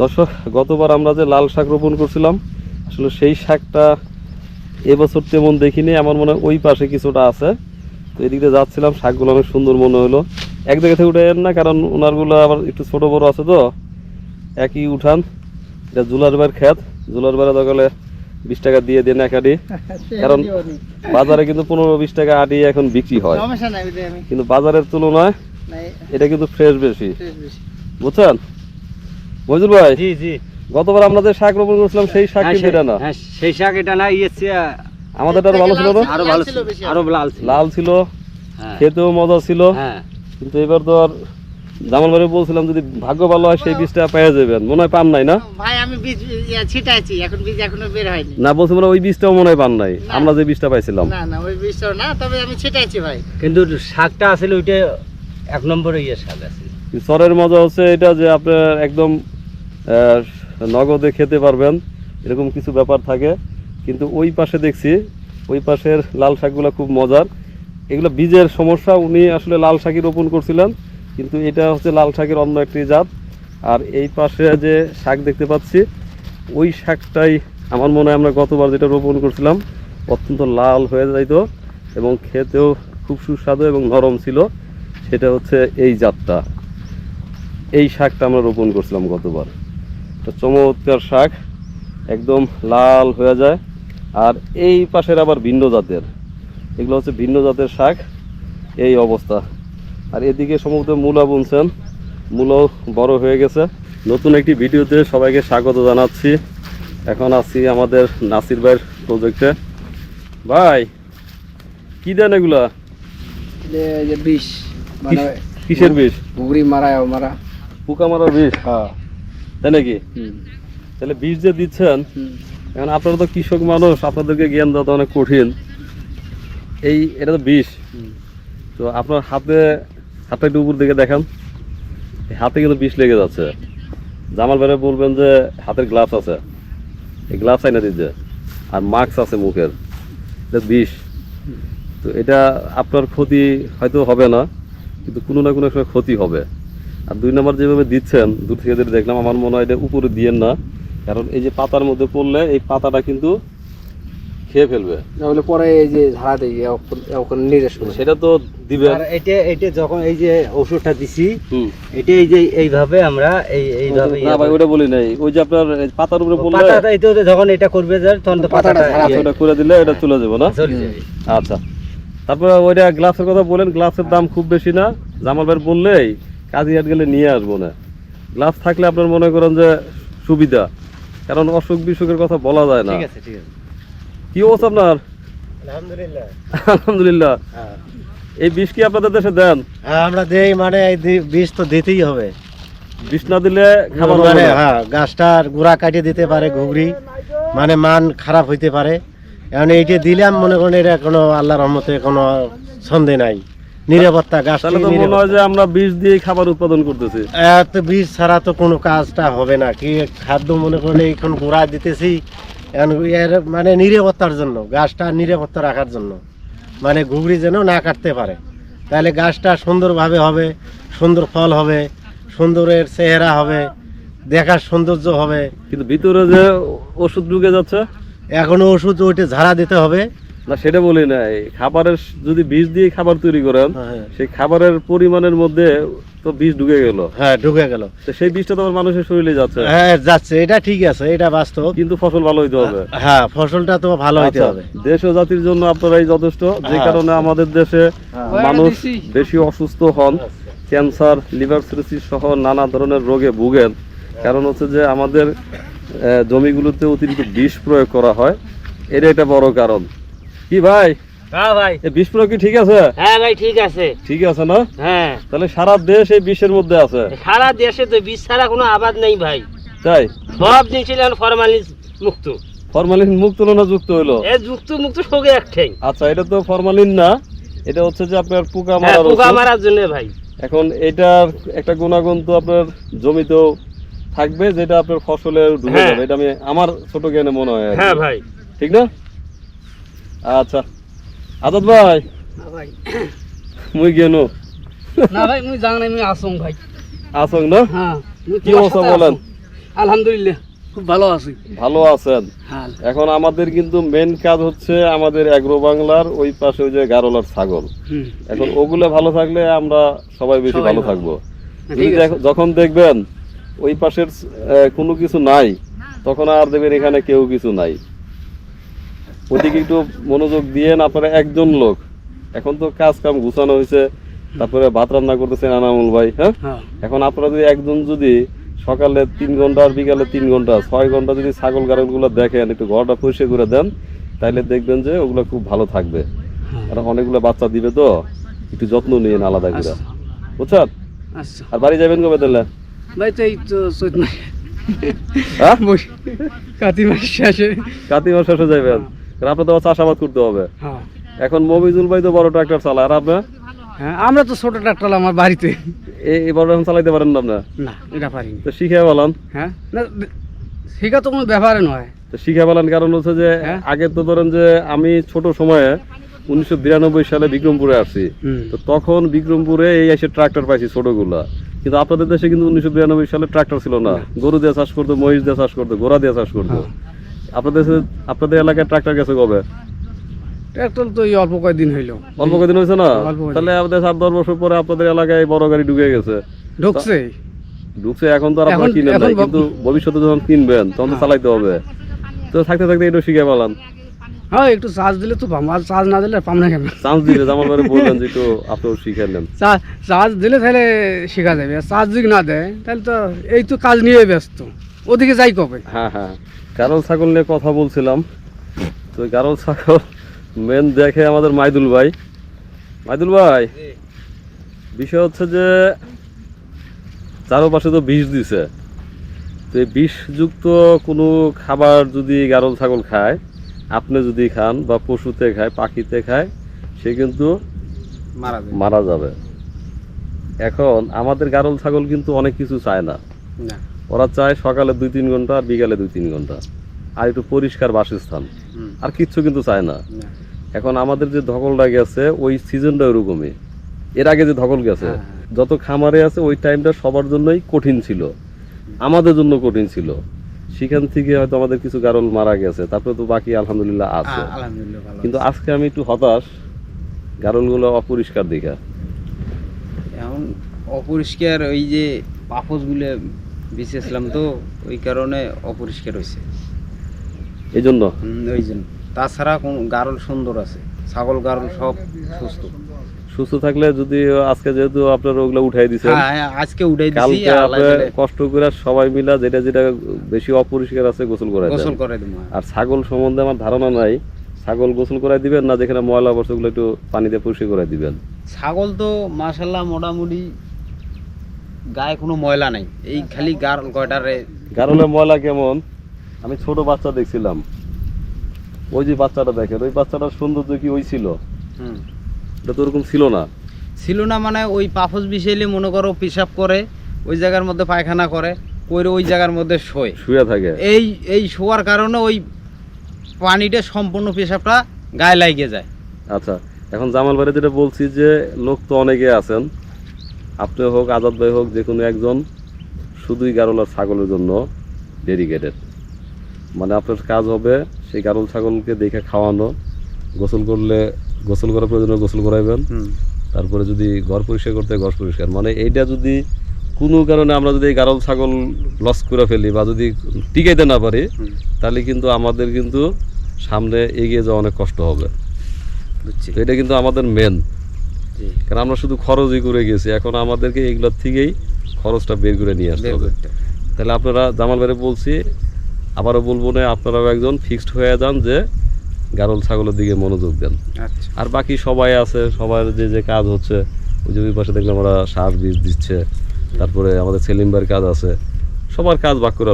দর্শক গতবার আমরা যে লাল শাক রোপণ করছিলাম আসলে সেই শাকটা এবছর তেমন দেখিনি আমার মনে হয় ওই পাশে কিছুটা আছে। তো এদিকে যাচ্ছিলাম শাকগুলো অনেক সুন্দর মনে হলো। এক জায়গা থেকে উঠে না কারণ ওনারগুলো আবার একটু ছোট বড় আছে তো। একই উঠান এটা জুলার বার খেত জুলার বারে দরকারে বিশ টাকা দিয়ে দেন এক আডি কারণ বাজারে কিন্তু পনেরো বিশ টাকা আডি এখন বিক্রি হয়। কিন্তু বাজারের তুলনায় এটা কিন্তু ফ্রেশ বেশি। বুঝছেন? মজুর ভাই? জি জি। গতবার আমরা যে শাক রোপণ করছিলাম সেই শাক হ্যাঁ, কিন্তু এটা না। হ্যাঁ, সেই শাক এটা না ইয়েছে আমাদেরটা আরও ভালো ছিল না? আরও ভালো ছিল আরও লাল ছিল। লাল ছিল হ্যাঁ, খেতেও মজা ছিল। হ্যাঁ। কিন্তু এবার তো আর জামাল বলছিলাম যদি ভাগ্য ভালো হয় সেই বীজটা পেয়ে যাবেন মনে হয় পান নাই না? ভাই আমি বীজ ছিটাইছি এখন বীজ এখনও বের হয়নি। না বলছি মানে ওই বীজটাও মনে হয় পান নাই। আমরা যে বীজটা পাইছিলাম। না না ওই বীজটাও না তবে আমি ছিটাইছি ভাই। কিন্তু শাকটা আসলে ওইটা এক নম্বরে ইয়ে শাক আছে চরের মজা হচ্ছে এটা যে আপনার একদম নগদে খেতে পারবেন, এরকম কিছু ব্যাপার থাকে। কিন্তু ওই পাশে দেখছি, ওই পাশের লাল শাকগুলো খুব মজার। এগুলো বীজের সমস্যা, উনি আসলে লাল শাকই রোপণ করছিলেন, কিন্তু এটা হচ্ছে লাল শাকের অন্য একটি জাত। আর এই পাশে যে শাক দেখতে পাচ্ছি, ওই শাকটাই আমার মনে হয় আমরা গতবার যেটা রোপণ করছিলাম, অত্যন্ত লাল হয়ে যাইতো এবং খেতেও খুব সুস্বাদু এবং নরম ছিল। সেটা হচ্ছে এই জাতটা। এই শাকটা আমরা রোপণ করছিলাম গতবার। তো চমৎকার শাক একদম লাল হয়ে যায়। আর এই পাশের আবার ভিন্ন জাতের। এগুলো হচ্ছে ভিন্ন জাতের শাক এই অবস্থা। আর এদিকে সম্ভবত মূলা বুনছেন মূলাও বড় হয়ে গেছে। নতুন একটি ভিডিওতে সবাইকে স্বাগত জানাচ্ছি। এখন আছি আমাদের নাসির ভাইয়ের প্রজেক্টে ভাই কি দেন এগুলা? বিষ মানে কিসের বিষ? ঘুগরি মারা মারা। পোকা মারার বিষ? হ্যাঁ। তাই নাকি? তাহলে বীজ যে দিচ্ছেন এখন আপনারা তো কৃষক মানুষ আপনাদেরকে জ্ঞান দেওয়া তো অনেক কঠিন। এই এটা তো বিষ। তো আপনার হাতে হাতটা একটু উপর দিকে দেখান। হাতে কিন্তু বিষ লেগে যাচ্ছে। জামাল ভাইরা বলবেন যে হাতের গ্লাভস আছে। এই গ্লাভস আইনা দিচ্ছে আর মাস্ক আছে মুখের। এটা বিষ। তো এটা আপনার ক্ষতি হয়তো হবে না কিন্তু কোনো না কোনো একটা ক্ষতি হবে। আর দুই নম্বর যেভাবে দিচ্ছেন দূর থেকে যেটা দেখলাম আমার মনে হয় এটা উপরে দিয়েন না। কারণ এই যে পাতার মধ্যে পড়লে এই পাতাটা কিন্তু খেয়ে ফেলবে। তাহলে পরে এই যে ঝাড়া দিই ওখানে নিরেশ করে। সেটা তো আর এটা এটা যখন এই যে ওষুধটা দিছি এটা এই যে এইভাবে আমরা এই এইভাবে না ভাই ওটা বলি নাই। ওই যে আপনার পাতার উপরে পড়লে পাতাটা এই তো যখন এটা করবে যার তখন তো পাতাটা ইয়ে। ওটা করে দিলে এটা চলে যাবে না? চলে যাবে। আচ্ছা। তারপরে ওইটা গ্লাসের কথা বলেন গ্লাসের দাম খুব বেশি না। জামাল ভাই বললেই কাজী হাট গেলে নিয়ে আসব না। গ্লাস থাকলে আপনার মনে করেন যে সুবিধা। কারণ অসুখ বিসুখের কথা বলা যায় না। ঠিক আছে ঠিক আছে। কি অবস্থা আপনার? আলহামদুলিল্লাহ। আলহামদুলিল্লাহ। হ্যাঁ। এই বিষ কি আপনাদের দেশে দেন? হ্যাঁ আমরা দেই মানে এই বীজ তো দিতেই হবে। বিষ না দিলে খাবার মানে হ্যাঁ গাছটার গুড়া কাটিয়ে দিতে পারে ঘুগরি মানে মান খারাপ হইতে পারে। এখন এইটা দিলাম মনে করেন এটা কোনো আল্লাহ রহমতে কোনো সন্দেহ নাই। নিরাপত্তা গাছ তাহলে তো মনে হয় যে আমরা বিষ দিয়ে খাবার উৎপাদন করতেছি। এত বীজ ছাড়া তো কোনো কাজটা হবে না। কি খাদ্য মনে করেন এখন গুড়া দিতেছি এর মানে নিরাপত্তার জন্য গাছটা নিরাপত্তা রাখার জন্য। মানে ঘুগরি যেন না কাটতে পারে। তাহলে গাছটা সুন্দরভাবে হবে সুন্দর ফল হবে সুন্দরের চেহারা হবে দেখার সৌন্দর্য হবে। কিন্তু ভিতরে যে ওষুধ ঢুকে যাচ্ছে? এখনও ওষুধ ওইটা ঝাড়া দিতে হবে। না সেটা বলি নাই। খাবারের যদি বীজ দিয়ে খাবার তৈরি করেন হ্যাঁ, সেই খাবারের পরিমাণের মধ্যে তো বীজ ঢুকে গেল। হ্যাঁ ঢুকে গেল। তো সেই বীজটা তো আমার মানুষের শরীরে যাচ্ছে। হ্যাঁ যাচ্ছে। এটা ঠিক আছে এটা বাস্তব। কিন্তু ফসল ভালো হইতে হবে। হ্যাঁ ফসলটা তো ভালো হইতে আচ্ছা, হবে। দেশ ও জাতির জন্য আপনারাই যথেষ্ট। যে হ্যাঁ। কারণে আমাদের দেশে হ্যাঁ। মানুষ বেশি। অসুস্থ হন ক্যান্সার লিভার সিরোসিস সহ নানা ধরনের রোগে ভুগেন। কারণ হচ্ছে যে আমাদের আহ, জমিগুলোতে অতিরিক্ত বিষ প্রয়োগ করা হয়। এটা একটা বড় কারণ। কি ভাই? হ্যাঁ ভাই। এই কি ঠিক আছে? হ্যাঁ ভাই ঠিক আছে। ঠিক আছে না? হ্যাঁ। তাহলে সারা দেশ এই বিষের মধ্যে আছে। সারা দেশে তো বীজ ছাড়া কোনো আবাদ নেই ভাই। তাই? সব জিনিস এখন ফরমালিন মুক্ত। ফরমালিন মুক্ত না যুক্ত হলো? এ যুক্ত মুক্ত সঙ্গে একটাই আচ্ছা এটা তো ফরমালিন না। এটা হচ্ছে যে আপনার পোকা হ্যাঁ মারার পোকা মারার জন্য ভাই। এখন এটার একটা গুণাগুণ তো আপনার জমিতেও থাকবে যেটা আপনার ফসলে ঢুকে হ্যাঁ। যাবে। এটা আমি আমার ছোট জ্ঞানে মনে হয় হ্যাঁ ভাই। ঠিক না? আচ্ছা। আজাদ ভাই। মুই গেনো। না ভাই মুই জান মুই আসং ভাই। আসং না? হ্যাঁ কি অবস্থা বলেন? আলহামদুলিল্লাহ খুব ভালো আছি। ভালো আছেন? হ্যাঁ এখন আমাদের কিন্তু মেন কাজ হচ্ছে আমাদের অ্যাগ্রো বাংলার ওই পাশে ওই যে গারোলার ছাগল। এখন ওগুলো ভালো থাকলে আমরা সবাই বেশি ভালো। থাকব। ঠিক যদি যখন দেখবেন ওই পাশের কোনো কিছু নাই তখন আর দেখবেন এখানে কেউ কিছু নাই। ওদিকে একটু মনোযোগ দিয়েন আপনারা একজন লোক। এখন তো কাজ কাম গুছানো হয়েছে। তারপরে ভাত রান্না করতেছেন আনামুল ভাই হ্যাঁ? হ্যাঁ। এখন আপনারা যদি একজন যদি সকালে তিন ঘণ্টা আর বিকালে তিন ঘণ্টা ছয় ঘণ্টা যদি ছাগল গাড়লগুলো দেখেন একটু ঘরটা পরিষ্কার করে দেন তাহলে দেখবেন যে ওগুলো খুব ভালো থাকবে। হ্যাঁ। আর অনেকগুলো বাচ্চা দিবে তো একটু যত্ন নিয়েন আলাদা করে। আচ্ছা। বুঝছেন? আচ্ছা। আর বাড়ি যাবেন কবে তাহলে? ভাই তো এই তো চৈত মাস হ্যাঁ? কাতি মাস শেষে। কাতি মাস শেষে যাবেন কারণ আপনার তো চাষাবাদ করতে হবে। এখন মবিজুল ভাই তো বড় ট্রাক্টর চালায় আর আপনার আমরা তো ছোট ট্রাক্টর আমার বাড়িতে। এই এই বড় এখন চালাইতে পারেন না আপনার না এটা পারিনি তো শিখে বলান হ্যাঁ না শিখা তো কোনো ব্যাপারে নয়। তো শিখে বলান কারণ হচ্ছে যে। আগে তো ধরেন যে আমি ছোট সময়ে উনিশশো বিরানব্বই সালে বিক্রমপুরে আসছি। তো তখন বিক্রমপুরে এই এসে ট্রাক্টর পাইছি ছোটগুলা। কিন্তু আপনাদের দেশে কিন্তু উনিশশো বিরানব্বই সালে ট্রাক্টর ছিল না। গরু দিয়ে চাষ করতো মহিষ দিয়ে চাষ করতো ঘোড়া দিয়ে চাষ করতো। হ্যাঁ। আপনাদের আপনাদের এলাকায় ট্রাক্টর গেছে কবে? ট্রাক্টর তো এই অল্প কয়েকদিন হইল। অল্প কদিন হয়েছে না? তাহলে আমাদের সাত দশ বছর পরে আপনাদের এলাকায় বড় গাড়ি ঢুকে গেছে। ঢুকছে। ঢুকছে এখন তো আর আপনারা কিনেন নাই কিন্তু ভবিষ্যতে যখন কিনবেন তখন তো হ্যাঁ। চালাইতে হবে। তো থাকতে থাকতে একটু শিখে পেলাম হ্যাঁ একটু চার্জ দিলে তো পাম আর চার্জ না দিলে পাম না কেন? চান্স দিলে আমার বারে বললেন যে একটু আপনিও শিখাইলেন চা- চার্জ দিলে তাহলে শেখা যাবে চার্জ যদি না দেয় তাহলে তো এই তো কাজ নিয়ে ব্যস্ত। ওদিকে যাই কবে? হ্যাঁ হ্যাঁ। গারল ছাগল নিয়ে কথা বলছিলাম। তো গারল ছাগল মেন দেখে আমাদের মাইদুল ভাই। মাইদুল ভাই বিষয় হচ্ছে যে চারোপাশে তো বিষ দিছে। তো এই বিষযুক্ত কোনো খাবার যদি গারল ছাগল খায় আপনি যদি খান বা পশুতে খায় পাখিতে খায় সে কিন্তু মারা যাবে। এখন আমাদের গারল ছাগল কিন্তু অনেক কিছু চায় না। ওরা চায় সকালে দুই তিন ঘণ্টা আর বিকালে দুই তিন ঘণ্টা। আর একটু পরিষ্কার বাসস্থান। আর কিচ্ছু কিন্তু চায় না। এখন আমাদের যে ধকলটা গেছে ওই সিজনটা ওরকমই। এর আগে যে ধকল গেছে হ্যাঁ, যত খামারে আছে ওই টাইমটা সবার জন্যই কঠিন ছিল। আমাদের জন্য কঠিন ছিল। সেখান থেকে হয়তো আমাদের কিছু গারল মারা গেছে। তারপরে তো বাকি আলহামদুলিল্লাহ আছে। কিন্তু আজকে আমি একটু হতাশ। গারলগুলো অপরিষ্কার দেখা। এখন অপরিষ্কার ওই যে পাপসগুলো বিছেছিলাম তো ওই কারণে অপরিষ্কার হয়েছে। এই জন্য ওই জন্য তাছাড়া কোন গারল সুন্দর আছে ছাগল গারল সব সুস্থ। সুস্থ থাকলে যদি আজকে যেহেতু আপনারা ওগুলো উঠাই দিচ্ছেন হ্যাঁ হ্যাঁ, আজকে উঠাই দিছি কষ্ট করে সবাই মিলা যেটা যেটা বেশি অপরিষ্কার আছে গোসল করাই গোসল করে দেবো আর ছাগল সম্বন্ধে আমার ধারণা নাই। ছাগল গোসল করাই দিবেন না যেখানে ময়লা বস্তু গুলো একটু পানি দিয়ে পরিষ্কার করে দিবেন? ছাগল তো মাশাল্লাহ মোটামুটি গায়ে কোনো ময়লা নাই। এই খালি গারল কয়টারে গারলে ময়লা কেমন? আমি ছোট বাচ্চা দেখছিলাম। ওই যে বাচ্চাটা দেখেন ওই বাচ্চাটার সৌন্দর্য কি ওই ছিল? হুম। এটা তো ওরকম ছিল না। ছিল না মানে ওই পাফস বিষাইলে মনে করো পেশাব করে ওই জায়গার মধ্যে পায়খানা করে করে ওই জায়গার মধ্যে শোয়। শুয়ে থাকে। এই এই শোয়ার কারণে ওই পানিটা সম্পূর্ণ পেশাবটা গায়ে লাগিয়ে যায়। আচ্ছা এখন জামাল বাড়ি যেটা বলছি যে লোক তো অনেকে আছেন। আপনি হোক আজাদ ভাই হোক যে কোনো একজন শুধুই গারল আর ছাগলের জন্য ডেডিকেটেড মানে আপনার কাজ হবে সেই গারল ছাগলকে দেখে খাওয়ানো গোসল করলে গোসল করার প্রয়োজনে গোসল করাইবেন। তারপরে যদি ঘর পরিষ্কার করতে হয় ঘর পরিষ্কার। মানে এইটা যদি কোনো কারণে আমরা যদি এই গারল ছাগল লস করে ফেলি বা যদি টিকাইতে না পারি তাহলে কিন্তু আমাদের কিন্তু সামনে এগিয়ে যাওয়া অনেক কষ্ট হবে। এটা কিন্তু আমাদের মেন। কারণ আমরা শুধু খরচই করে গেছি। এখন আমাদেরকে এইগুলোর থেকেই খরচটা বের করে নিয়ে আসতে হবে। তাহলে আপনারা জামাল ভাইরে বলছি আবারও বলব না আপনারাও একজন ফিক্সড হয়ে যান যে গারল ছাগলের দিকে মনোযোগ দেন। আচ্ছা। আর বাকি সবাই আছে সবার যে যে কাজ হচ্ছে ওই জমির পাশে দেখলাম আমরা সার বীজ দিচ্ছে তারপরে আমাদের সেলিম ভাইয়ের কাজ আছে সবার কাজ ভাগ করে